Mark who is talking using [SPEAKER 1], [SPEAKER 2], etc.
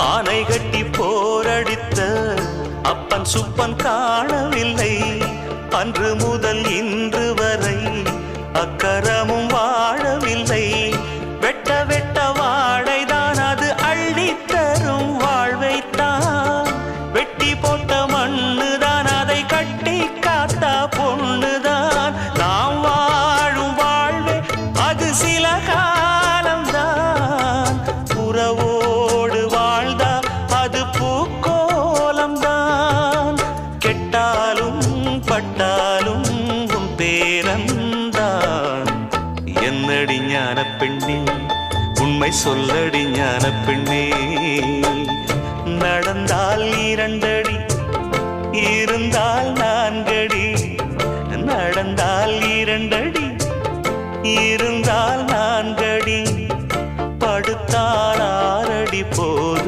[SPEAKER 1] ஆனை கட்டி போரடித்த அப்பன் சுப்பன் காணவில்லை. அன்று முதல் இன்று வரை அக்கரமும் வாழவில்லை. வெட்ட வெட்ட வாடைதான் அது அள்ளி தரும் வாழ்வைத்தான். வெட்டி போட்ட மண்ணுதான் அதை கட்டி காத்தா பொண்ணுதான். என்னடி ஞான பெண்ணே? உண்மை சொல்லடி ஞான பெண்ணே. நடந்தால் இரண்டடி இருந்தால் நான்கடி. நடந்தால் இரண்டடி இருந்தால்